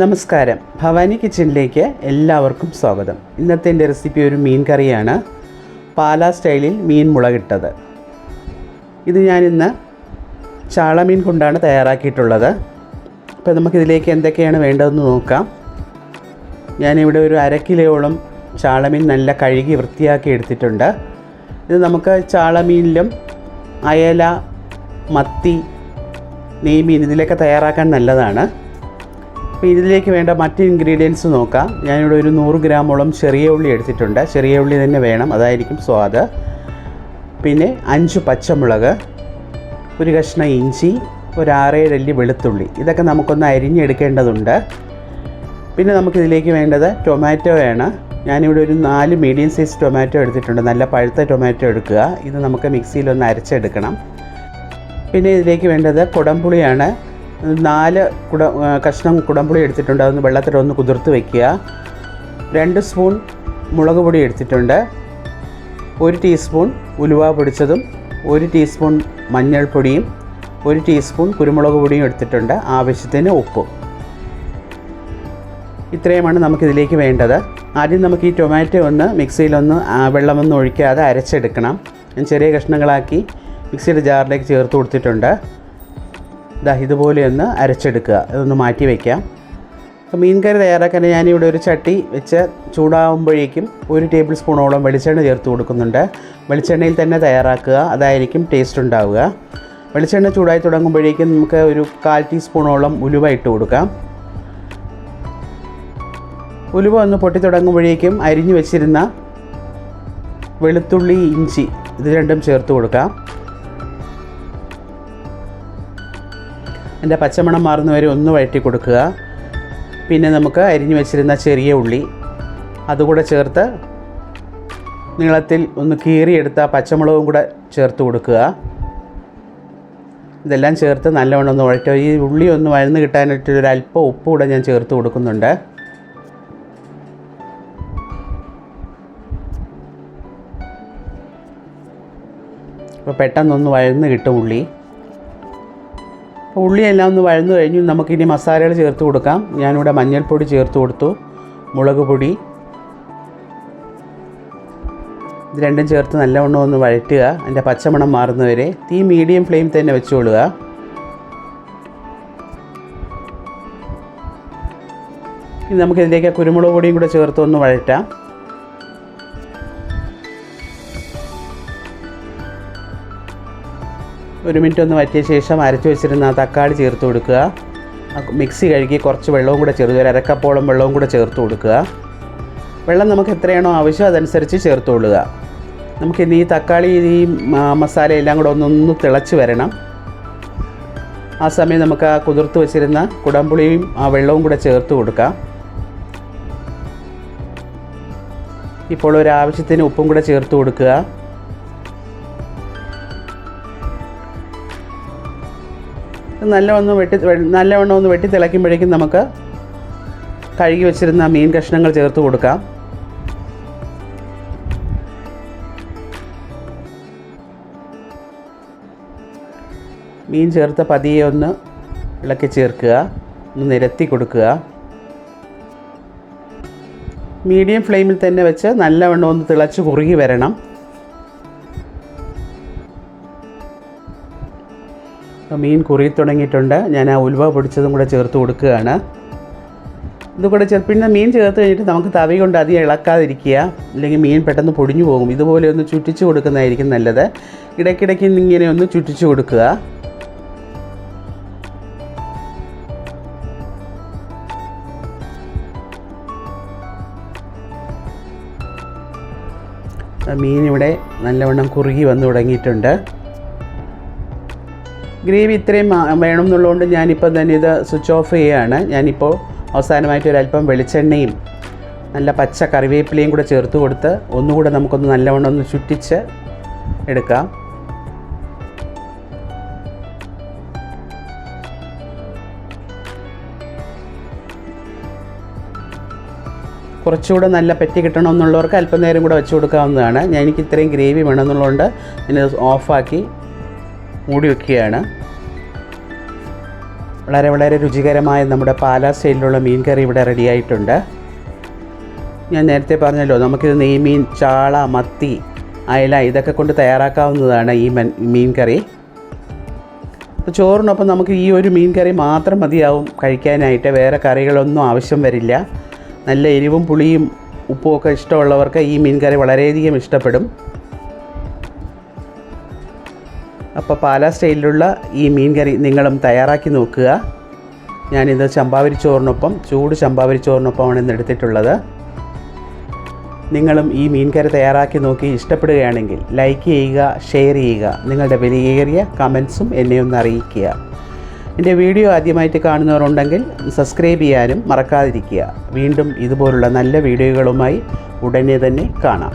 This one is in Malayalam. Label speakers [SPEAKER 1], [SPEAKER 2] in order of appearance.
[SPEAKER 1] നമസ്കാരം. ഭവാനി കിച്ചണിലേക്ക് എല്ലാവർക്കും സ്വാഗതം. ഇന്നത്തെ എന്റെ റെസിപ്പി ഒരു മീൻ കറിയാണ്. പാലാ സ്റ്റൈലിൽ മീൻ മുളകിട്ടത്. ഇത് ഞാനിന്ന് ചാളമീൻ കൊണ്ടാണ് തയ്യാറാക്കിയിട്ടുള്ളത്. അപ്പോൾ നമുക്കിതിലേക്ക് എന്തൊക്കെയാണ് വേണ്ടതെന്ന് നോക്കാം. ഞാനിവിടെ ഒരു അര കിലോയോളം ചാളമീൻ നല്ല കഴുകി വൃത്തിയാക്കി എടുത്തിട്ടുണ്ട്. ഇത് നമുക്ക് ചാളമീനിലും അയല മത്തി നെയ്മീൻ ഇതിലൊക്കെ തയ്യാറാക്കാൻ നല്ലതാണ്. അപ്പോൾ ഇതിലേക്ക് വേണ്ട മറ്റ് ഇൻഗ്രീഡിയൻസ് നോക്കാം. ഞാനിവിടെ ഒരു നൂറ് ഗ്രാമോളം ചെറിയ ഉള്ളി എടുത്തിട്ടുണ്ട്. ചെറിയ ഉള്ളി തന്നെ വേണം. അതായിരിക്കും സ്വാദ്. പിന്നെ അഞ്ച് പച്ചമുളക് ഒരു കഷ്ണം ഇഞ്ചി ഒരു ആറേഴ് അല്ലി വെളുത്തുള്ളി. ഇതൊക്കെ നമുക്കൊന്ന് അരിഞ്ഞെടുക്കേണ്ടതുണ്ട്. പിന്നെ നമുക്കിതിലേക്ക് വേണ്ടത് ടൊമാറ്റോയാണ് ഞാനിവിടെ ഒരു നാല് മീഡിയം സൈസ് ടൊമാറ്റോ എടുത്തിട്ടുണ്ട്. നല്ല പഴുത്ത ടൊമാറ്റോ എടുക്കുക. ഇത് നമുക്ക് മിക്സിയിലൊന്ന് അരച്ചെടുക്കണം. പിന്നെ ഇതിലേക്ക് വേണ്ടത് കുടംപുളിയാണ്. നാല് കുട കഷ്ണം കുടംപുളി എടുത്തിട്ടുണ്ട്. അതൊന്ന് വെള്ളത്തിൽ ഒന്ന് കുതിർത്ത് വയ്ക്കുക രണ്ട് സ്പൂൺ മുളക് പൊടി എടുത്തിട്ടുണ്ട്. ഒരു ടീസ്പൂൺ ഉലുവ പൊടിച്ചതും ഒരു ടീസ്പൂൺ മഞ്ഞൾപ്പൊടിയും ഒരു ടീസ്പൂൺ കുരുമുളക് പൊടിയും എടുത്തിട്ടുണ്ട്. ആവശ്യത്തിന് ഉപ്പും. ഇത്രയുമാണ് നമുക്കിതിലേക്ക് വേണ്ടത്. ആദ്യം നമുക്ക് ഈ ടൊമാറ്റോ ഒന്ന് മിക്സിയിലൊന്ന് വെള്ളമൊന്നും ഒഴിക്കാതെ അരച്ചെടുക്കണം. ഞാൻ ചെറിയ കഷ്ണങ്ങളാക്കി മിക്സിയുടെ ജാറിലേക്ക് ചേർത്ത് കൊടുത്തിട്ടുണ്ട്. ഇതാ ഇതുപോലെ ഒന്ന് അരച്ചെടുക്കുക. ഇതൊന്ന് മാറ്റി വയ്ക്കാം അപ്പോൾ മീൻ കറി തയ്യാറാക്കാൻ ഞാനിവിടെ ഒരു ചട്ടി വെച്ച് ചൂടാകുമ്പോഴേക്കും ഒരു ടേബിൾ സ്പൂണോളം വെളിച്ചെണ്ണ ചേർത്ത് കൊടുക്കുന്നുണ്ട്. വെളിച്ചെണ്ണയിൽ തന്നെ തയ്യാറാക്കുക. അതായിരിക്കും ടേസ്റ്റ് ഉണ്ടാവുക. വെളിച്ചെണ്ണ ചൂടായി തുടങ്ങുമ്പോഴേക്കും നമുക്ക് ഒരു കാൽ ടീസ്പൂണോളം ഉലുവ ഇട്ട് കൊടുക്കാം. ഉലുവ ഒന്ന് പൊട്ടി തുടങ്ങുമ്പോഴേക്കും അരിഞ്ഞു വെച്ചിരുന്ന വെളുത്തുള്ളി ഇഞ്ചി ഇത് രണ്ടും ചേർത്ത് കൊടുക്കാം. എന്റെ പച്ചമണം മാറുന്ന വരെ ഒന്ന് വഴറ്റി കൊടുക്കുക. പിന്നെ നമുക്ക് അരിഞ്ഞു വെച്ചിരുന്ന ചെറിയ ഉള്ളി അതുകൂടെ ചേർത്ത് നീളത്തിൽ ഒന്ന് കീറിയെടുത്ത പച്ചമുളകും കൂടെ ചേർത്ത് കൊടുക്കുക. ഇതെല്ലാം ചേർത്ത് നല്ലവണ്ണം ഒന്ന് വഴറ്റുക ഈ ഉള്ളി ഒന്ന് വഴന്ന് കിട്ടാനായിട്ട് ഒരു അല്പം ഉപ്പ് കൂടെ ഞാൻ ചേർത്ത് കൊടുക്കുന്നുണ്ട്. അപ്പോൾ പെട്ടെന്നൊന്ന് വഴന്ന് കിട്ടും ഉള്ളി. ഉള്ളിയെല്ലാം ഒന്ന് വഴന്നു കഴിഞ്ഞു. നമുക്കിനി മസാലകൾ ചേർത്ത് കൊടുക്കാം. ഞാനിവിടെ മഞ്ഞൾപ്പൊടി ചേർത്ത് കൊടുത്തു. മുളക് പൊടി. ഇത് രണ്ടും ചേർത്ത് നല്ലവണ്ണം ഒന്ന് വഴറ്റുക. അതിന്റെ പച്ചമണം മാറുന്നവരെ തീ മീഡിയം ഫ്ലെയിം തന്നെ വെച്ചുകൊള്ളുക ഇനി നമുക്കിതിലേക്ക് കുരുമുളക് പൊടിയും കൂടെ ചേർത്ത് ഒന്ന് വഴറ്റാം. ഒരു മിനിറ്റ് ഒന്ന് വറ്റിയ ശേഷം അരച്ചു വെച്ചിരുന്ന തക്കാളി ചേർത്ത് കൊടുക്കുക. മിക്സി കഴുകി കുറച്ച് വെള്ളവും കൂടെ ചേർത്ത് ഒരു അരക്കപ്പോളം വെള്ളവും കൂടെ ചേർത്ത് കൊടുക്കുക. വെള്ളം നമുക്ക് എത്രയാണോ ആവശ്യം അതനുസരിച്ച് ചേർത്ത് കൊള്ളുക. നമുക്കിനി ഈ തക്കാളി ഈ മസാല എല്ലാം കൂടെ ഒന്നൊന്ന് തിളച്ച് വരണം. ആ സമയം നമുക്ക് ആ കുതിർത്ത് വെച്ചിരുന്ന കുടംപുളിയും ആ വെള്ളവും കൂടെ ചേർത്ത് കൊടുക്കാം. ഇപ്പോൾ ഒരു ആവശ്യത്തിന് ഉപ്പും കൂടെ ചേർത്ത് കൊടുക്കുക. നല്ലവണ്ണം വെട്ടി നല്ലവണ്ണം ഒന്ന് വെട്ടി തിളയ്ക്കുമ്പോഴേക്കും നമുക്ക് കഴുകി വെച്ചിരുന്ന മീൻ കഷ്ണങ്ങൾ ചേർത്ത് കൊടുക്കാം. മീൻ ചേർത്ത് പതിയെ ഒന്ന് ഇളക്കി ചേർക്കുക ഒന്ന് നിരത്തി കൊടുക്കുക. മീഡിയം ഫ്ലെയിമിൽ തന്നെ വെച്ച് നല്ലവണ്ണം ഒന്ന് തിളച്ച് കുറുകി വരണം. മീൻ കുറി തുടങ്ങിയിട്ടുണ്ട്. ഞാൻ ആ ഉലുവ പൊടിച്ചതും കൂടെ ചേർത്ത് കൊടുക്കുകയാണ്. ഇത് കൂടെ ചേർ പിന്നെ മീൻ ചേർത്ത് കഴിഞ്ഞിട്ട് നമുക്ക് തവി കൊണ്ട് അധികം ഇളക്കാതിരിക്കുക. അല്ലെങ്കിൽ മീൻ പെട്ടെന്ന് പൊടിഞ്ഞു പോകും. ഇതുപോലെ ഒന്ന് ചുറ്റിച്ച് കൊടുക്കുന്നതായിരിക്കും നല്ലത്. ഇടയ്ക്കിടയ്ക്ക് ഇങ്ങനെ ഒന്ന് ചുറ്റിച്ച് കൊടുക്കുക. മീൻ ഇവിടെ നല്ലവണ്ണം കുറുകി വന്നു തുടങ്ങിയിട്ടുണ്ട്. ഗ്രേവി ഇത്രയും വേണം എന്നുള്ളതുകൊണ്ട് ഞാനിപ്പോൾ തന്നെ ഇത് സ്വിച്ച് ഓഫ് ചെയ്യുകയാണ് ഞാനിപ്പോൾ അവസാനമായിട്ട് ഒരല്പം വെളിച്ചെണ്ണയും നല്ല പച്ച കറിവേപ്പിലയും കൂടെ ചേർത്ത് കൊടുത്ത് ഒന്നുകൂടെ നമുക്കൊന്ന് നല്ലവണ്ണം ഒന്ന് ചുറ്റിച്ച് എടുക്കാം. കുറച്ചുകൂടെ നല്ല പറ്റി കിട്ടണമെന്നുള്ളവർക്ക് അല്പനേരം കൂടെ വെച്ച് കൊടുക്കാവുന്നതാണ്. ഞാൻ എനിക്ക് ഇത്രയും ഗ്രേവി വേണമെന്നുള്ളതുകൊണ്ട് ഞാൻ ഓഫാക്കി മൂടി വയ്ക്കുകയാണ് വളരെ വളരെ രുചികരമായ നമ്മുടെ പാലാ സ്റ്റൈലിലുള്ള മീൻ കറി ഇവിടെ റെഡിയായിട്ടുണ്ട്. ഞാൻ നേരത്തെ പറഞ്ഞല്ലോ നമുക്കിത് നെയ്മീൻ ചാള മത്തി അയല ഇതൊക്കെ കൊണ്ട് തയ്യാറാക്കാവുന്നതാണ് ഈ മൻ കറി. ചോറിനൊപ്പം നമുക്ക് ഈ ഒരു മീൻ കറി മാത്രം മതിയാവും കഴിക്കാനായിട്ട് വേറെ കറികളൊന്നും ആവശ്യം വരില്ല. നല്ല എരിവും പുളിയും ഉപ്പുമൊക്കെ ഇഷ്ടമുള്ളവർക്ക് ഈ മീൻ കറി വളരെയധികം ഇഷ്ടപ്പെടും. അപ്പോൾ പാലാ സ്റ്റൈലിലുള്ള ഈ മീൻ കറി നിങ്ങളും തയ്യാറാക്കി നോക്കുക. ഞാനിത് ചമ്പാവരി ചോറിനൊപ്പം ചൂട് ചമ്പാവരി ചോറിനൊപ്പമാണ് ഇന്ന് എടുത്തിട്ടുള്ളത്. നിങ്ങളും ഈ മീൻ കറി തയ്യാറാക്കി നോക്കി ഇഷ്ടപ്പെടുകയാണെങ്കിൽ ലൈക്ക് ചെയ്യുക ഷെയർ ചെയ്യുക നിങ്ങളുടെ വിലയേറിയ കമൻസും എന്നെ ഒന്ന് അറിയിക്കുക. എന്റെ വീഡിയോ ആദ്യമായിട്ട് കാണുന്നവരുണ്ടെങ്കിൽ സബ്സ്ക്രൈബ് ചെയ്യാനും മറക്കാതിരിക്കുക. വീണ്ടും ഇതുപോലുള്ള നല്ല വീഡിയോകളുമായി ഉടനെ തന്നെ കാണാം.